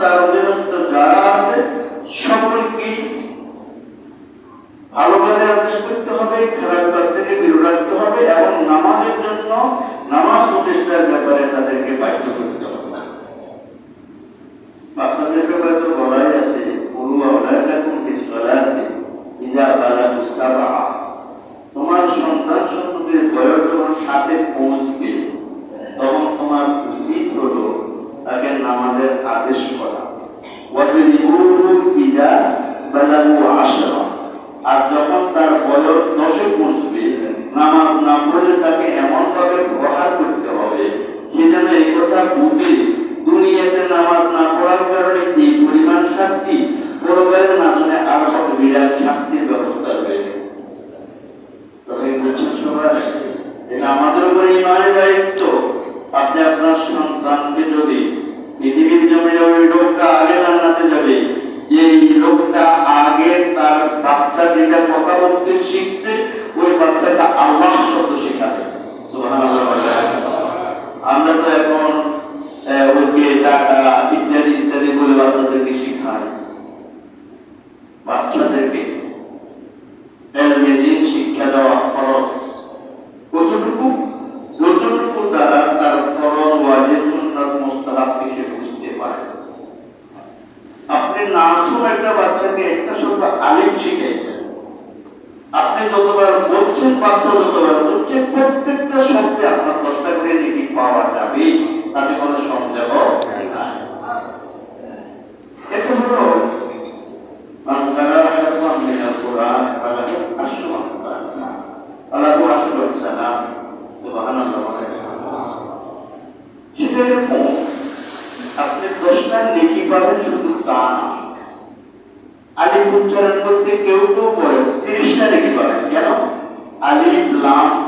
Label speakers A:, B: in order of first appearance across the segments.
A: তার অধীনস্থ সকলকে ভালো আদেশ করতে হবে এবং নামাজের জন্য নামাজ প্রতিষ্ঠার ব্যাপারে তাদেরকে বাধ্য করতে Alif Lam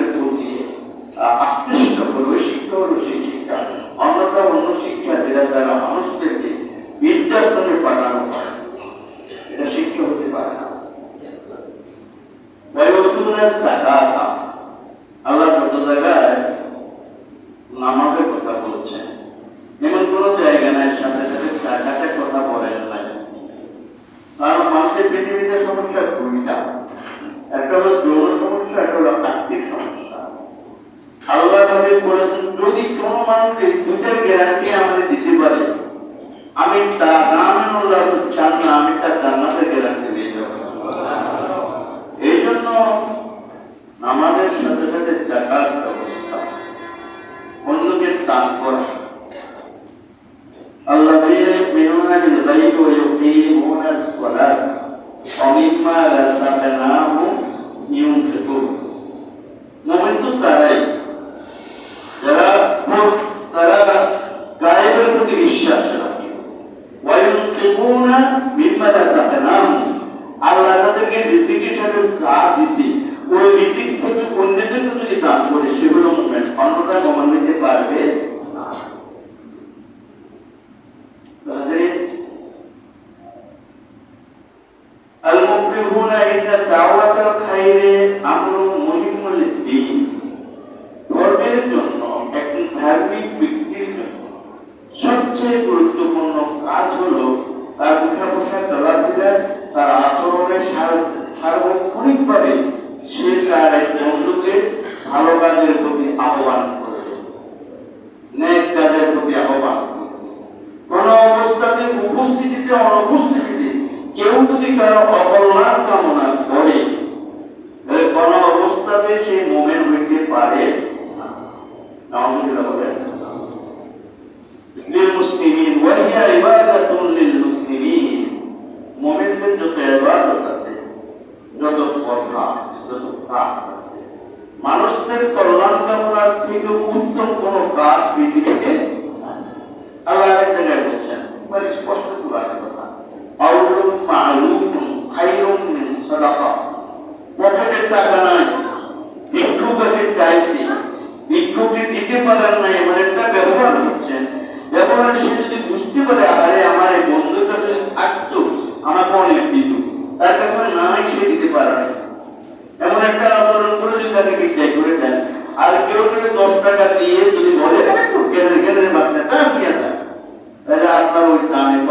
A: আকৃষ্ট করবে শিক্ষা হলো সেই শিক্ষা অন্য শিক্ষা যেটা দ্বারা মানুষদেরকে বৃদ্ধাশ্রমে পাঠানো হয় এটা শিক্ষা হতে পারে না। বয়সুনের সাকাত البيت يقيمون الصلاة ومما رزقناهم died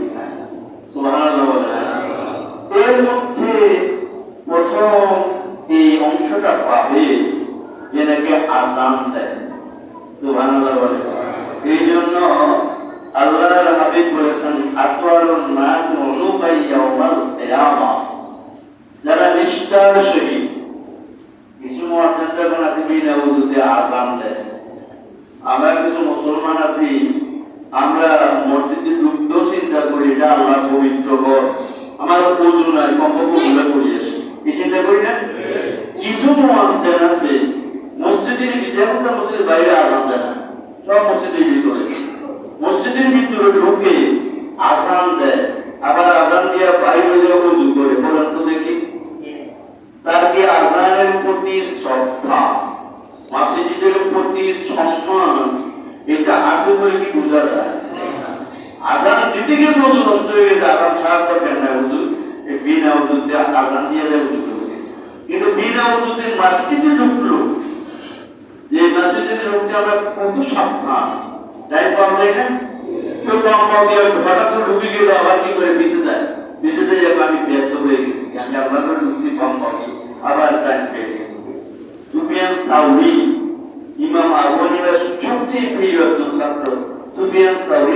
A: এই অংশটা পাবে যেটাকে আজান দেয় বলেন। এই জন্য আল্লাহর হাবিব বলেছেন আকবরুন নাস অনুবাই ইয়াউমাল কিয়ামা যারা নিষ্ঠার সহিত কিছু মহাজন যখন আছে বিনা আজান দেয় আমরা কিছু মুসলমান আছি আমরা মসজিদে ঢুকতেও চিন্তা করি, এটা আল্লাহ পবিত্র ঘর। আমার উজু নাই, কমপক্ষ করি আসি। এই চিন্তা করি না? কিছু মহাজন আছে? মসজিদের যেমন মসজিদের বাইরে আজান দেয় না সব মসজিদের ভিতরে। মসজিদের ভিতরে ঢুকে আজান দেয়। আবার আজান দিয়ে বাইরে হয়ে উজু করে। বলেন তো দেখি। তার কি আজানের প্রতি শ্রদ্ধা মসজিদের প্রতি সম্মান এটা আছে বলে কি বোঝা যায় দিতে গিয়ে নষ্ট হয়ে গেছে আজান ছাড়া তো কেন না উজু বিনা উজুতে আজান দিয়ে উজু করবে কিন্তু বিনা উজুতে মসজিদে ঢুকলো। যে মসজিদে ঢুকতে আমরা কত সাবধান। তাই পাওয়া যায় না? কেউ কম পাও দিয়ে হঠাৎ ঢুকে গেল, আবার কি করে পিছে যায়? পিছে যায় আমি ব্যর্থ হয়ে গেছি। আমি ঢুকতে কম পাবি আবার টাইম পেয়ে গেছি সুফিয়ান সাউরি, ইমাম আবু সবচেয়ে প্রিয় একজন ছাত্র, সুফিয়ান সাউরি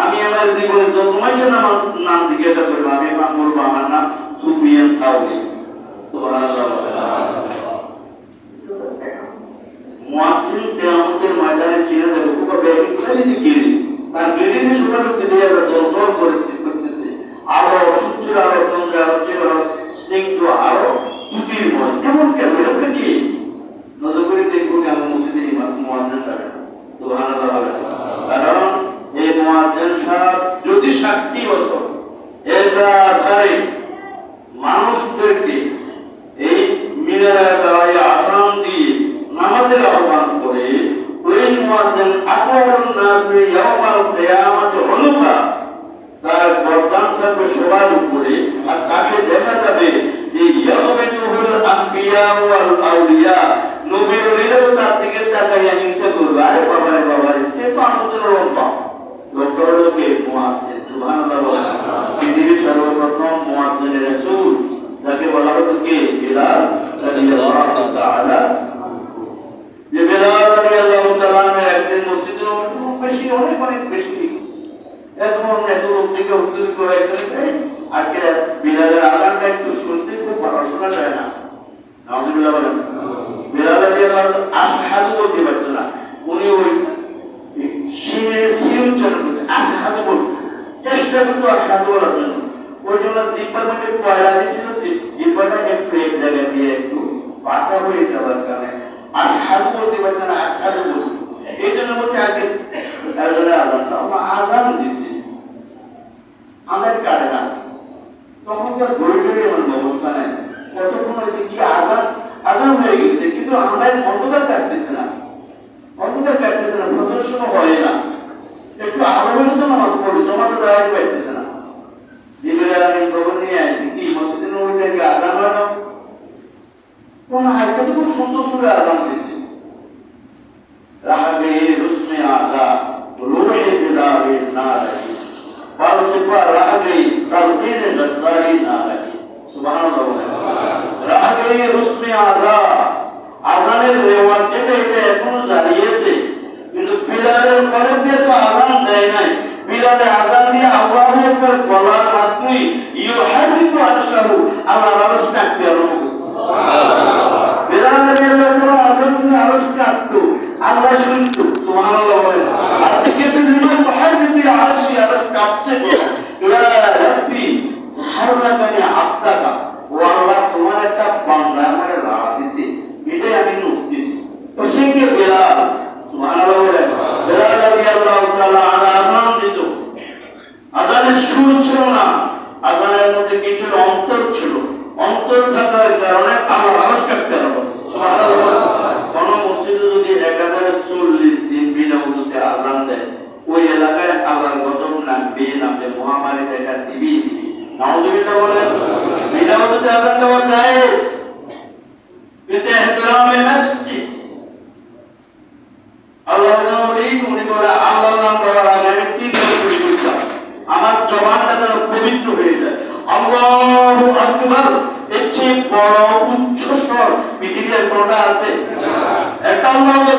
A: আমি আমার জীবনে যত নাম জিজ্ঞাসা করব আমি ইমাম বলব নাম সাউলি মুয়াজ্জিন কিয়ামতের ময়দানে ছিঁড়ে দেবে তোকে ব্যাগে খালি দিকে তার গেরিনে শুকানো দিতে যাবে দল দল করে করতেছে আলো সূর্যের আলো চন্দ্রের আলো চেয়ে আলো স্নিগ্ধ আলো তুতির ময় কেমন কেন এরকম কি নজর করে দেখব কি আমার মসজিদে ইমাম মুয়াজ্জিন সাহেব সুবহানাল্লাহ কারণ এই মুয়াজ্জিন সাহেব যদি সাক্ষী হতো এটা ছাড়াই মানুষদেরকে এই মিনারা দাঁড়ায় আহ্বান দিয়ে নামাজের আহ্বান করে ওই মুয়াজ্জিন আকবরুন নাসে ইয়াউমাল কিয়ামত হলুকা তার থাকবে সবার উপরে আর তাকে দেখা যাবে যে ইয়াউমিতুল আম্বিয়া ওয়াল আউলিয়া। নবী ওলিরাও তার দিকে তাকাইয়া হিংসা করবে। আরে বাবা রে বাবা তো আমাদের লম্বা লম্বা হলো কে মুয়াজ্জিন সুবহানাল্লাহ পৃথিবীর সর্বপ্রথম মুয়াজ্জিনের রাসূল, যাকে বলা হতো কে? বিলাল রাদিয়াল্লাহু তাআলা যে বিলাল রাদিয়াল্লাহু তাআলা একদিন মসজিদের খুব বেশি, অনেক অনেক বেশি। এখন এত ভালো, শোনা যায় না। ওই চেষ্টা করতো আশহাদু বলার জন্য। ওই জন্য মধ্যে কয়লা দিয়েছিল যে জিব্বাটা একটু এক জায়গায় দিয়ে একটু পাকা হয়ে যাওয়ার কারণে আশহাদু বলতে পারতো না আশহাদু বলতো এই জন্য বলছে আগে একজনে আজানটা আমরা আজান দিচ্ছি আমাদের কাটে না তখন তার ঘুরে ঘুরে এমন ব্যবস্থা নেই কতক্ষণ হয়েছে কি আজান আজান হয়ে গেছে কিন্তু আমাদের অন্ধকার কাটতেছে না অন্ধকার কাটতেছে না ফজরের সময় হয় না একটু আরবের মতো নামাজ পড়ি জমাতে দাঁড়াতে পারতেছে না জিবরাইল আলাইহিস খবর নিয়ে আসছে কি মসজিদের নবী থেকে আজান হয় না কোন হাইতে তো খুব সুন্দর সুরে I'm বলে আল্লাহর বলার আগে আমি করে আমার জবানটা যেন পবিত্র হয়ে যায়। আল্লাহু আকবার। এর বড় উচ্চ স্বর পৃথিবীর কোনটা আছে? একটা আল্লাহ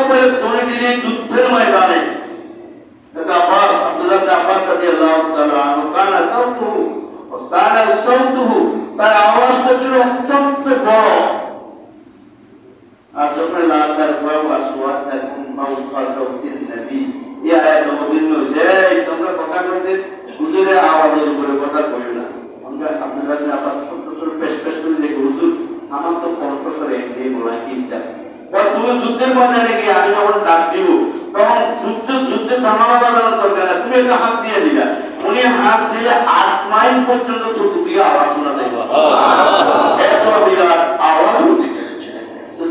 A: ধ্বনি দিলে যুদ্ধের ময়দানে। তার বড়। আর যখন সাউতিন নবী এই আয়াত অবতীর্ণ যে তোমরা কথা কইতে হুজুরের আওয়াজের উপরে কথা কইও না। আমরা আপনারা যে আবার ছোট ছোট পেশ পেশ করে দেখি হুজুর আমার তো কণ্ঠস্বর এমনি বলা কি ইচ্ছা? তুমি যুদ্ধের ময়দানে গিয়ে আমি যখন ডাক দিব তখন যুদ্ধ যুদ্ধে থামানো বাজানোর দরকার তুমি একটা হাত দিয়ে দিলা। উনি হাত দিয়ে আট মাইল পর্যন্ত চতুর্দিকে আওয়াজ শোনা যাবে এত বিরাট আওয়াজ।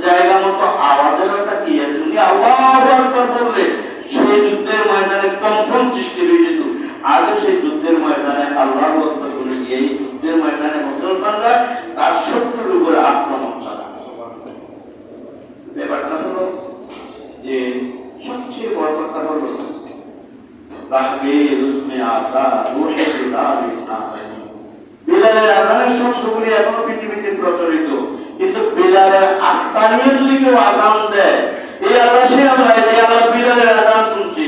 A: জায়গা মতো আওয়াজের একটা কি? আছে উনি আল্লাহু আকবার বললে সেই যুদ্ধের ময়দানে কম্পন সৃষ্টি হয়ে যেত আগে সেই যুদ্ধের ময়দানে আল্লাহু বলে দিয়ে এই যুদ্ধের ময়দানে মুসলমানরা তার শত্রুর উপরে আক্রমণ চালায়। ব্যাপারটা হলো যে সবচেয়ে বড় কথা হলো তাকে রুসমে আসা রুহে বিলালের আজানের শব্দগুলি এখনও পৃথিবীতে প্রচলিত, কিন্তু বিলালের আস্থা যদি কেউ আজান দেয়, এই আল্লাহ সে এই আল্লাহ বিলালের আজান শুনছে।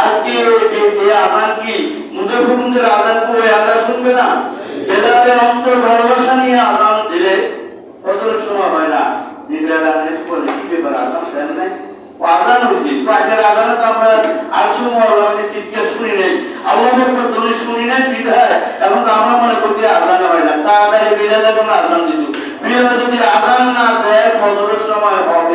A: আজকে আজান কি? আজান কো? আল্লাহ শুনবে না? বিলালের অন্তর ভালোবাসা নিয়ে আজান দিলে কতর সময় হয় না। বিলাল আজান বলে কি ব্যাপার? আজান দেন নাই? ও হয়েছে তো আগের আজানে তো আমরা আটশো মহলামে চিৎকার শুনি নাই। আল্লাহ শুনি নাই, বিধায়। তো আমরা মনে করছি আজান হয় না। তা আদায় বিধায় কোনো আজান দিত বিধায় যদি আজান না দেয়, ফজরের সময় হবে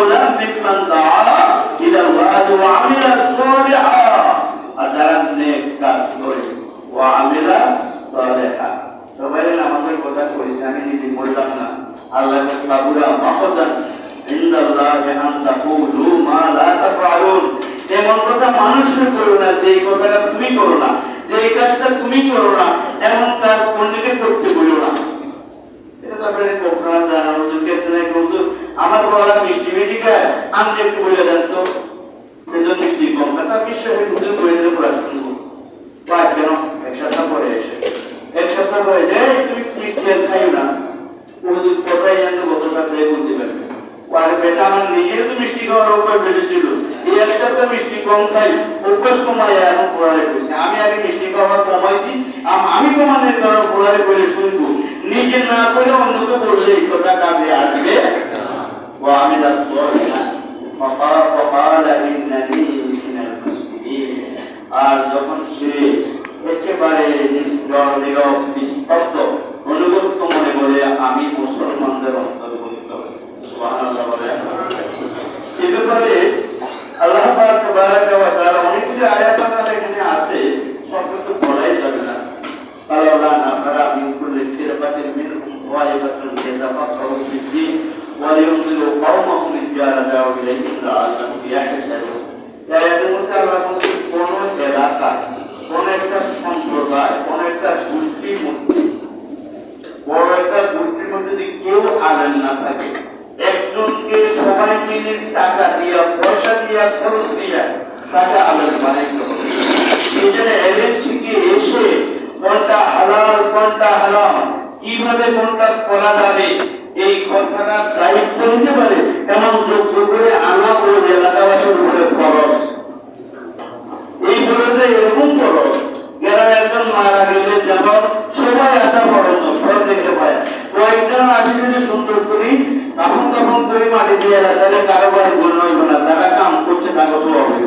A: falando, né? বেড়েছিল। এই এক মিষ্টি কম খাই অভ্যাস কমাই এখন পড়ালে করছি। আমি আগে মিষ্টি খাওয়া কমাইছি, আমি কমানোর কারণ পড়ালে করে শুনব। নিজে না করে অন্যকে বললে এই কথা কাজে আসবে। ও, আমি আর যখন সে একেবারে নিস্তব্ধ অনুগত মনে করে, আমি মুসলমানদের অন্তর্ভুক্ত। সুবহানাল্লাহ طائفة يتفقهوا في الدين ولينذروا قومهم إذا رجعوا إليهم لعلهم يحذرون এর মধ্যে আল্লাহ বলছেন কোন এলাকা কোন একটা সম্প্রদায় কোন একটা গোষ্ঠীর মধ্যে বড় একটা গোষ্ঠীর মধ্যে যদি কেউ আলেন না থাকে একজনকে সবাই মিলে টাকা দিয়া পয়সা দিয়া খরচ দিয়া তাকে আলেন বানাইতে হবে এই জন্য এলেন থেকে এসে কোনটা হালাল কোনটা হারাম কীভাবে কোনটা করা যাবে? এই কথাটা দায়িত্ব নিতে পারে যোগ্য করে আনা ও এলাকাবাসীর উপরে খরচ। তাহলে কারও না। তারা কাম করছে কাগজ হবে।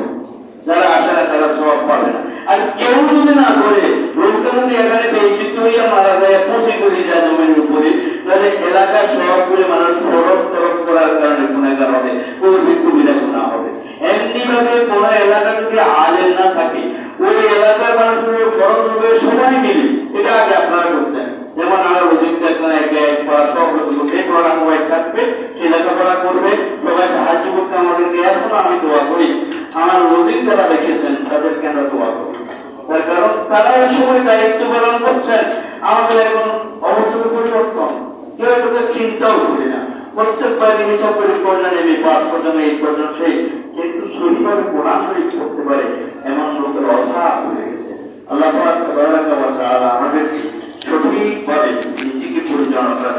A: যারা আসে না তারা সব পাবে না। আর কেউ যদি না করে লোকটা এখানে বেইজ্জত হইয়া মারা যায় পচে করে যায় জমির উপরে, তাহলে এলাকার সবগুলি মানুষ সড়ক তরক করার কারণে গুণাগার হবে, কোনো বিক্ষুবিধা গুণা হবে। এমনি ভাবে কোন এলাকা যদি আলেন না থাকে, ওই এলাকার মানুষগুলো ফরজ হবে সবাই মিলে। এটা আগে আপনারা করতেন। যেমন আমার অধিক দেখবেন একে এক পড়া সব লোকগুলোকে পড়া মোবাইল থাকবে সে লেখাপড়া করবে। আমাদেরকে এখনও আমি দোয়া করি। আমার নবীন যারা রেখেছেন, তাদেরকে আমরা দোয়া করি। তার কারণ তারা এই সময় দায়িত্ব পালন করছেন। আমাদের এখন অবস্থা পরিবর্তন। কেউ এটা চিন্তাও করি না। প্রত্যেকবার হিসাব করে কল্যাণ এমনি পাঁচ পর্যন্ত, এই পর্যন্ত সেই কিন্তু শরীরভাবে কোরআন শরীফ করতে পারে, এমন লোকের অভাব হয়ে গেছে। আল্লাহ আমাদেরকে সঠিকভাবে নিজেকে পরিচালনা করার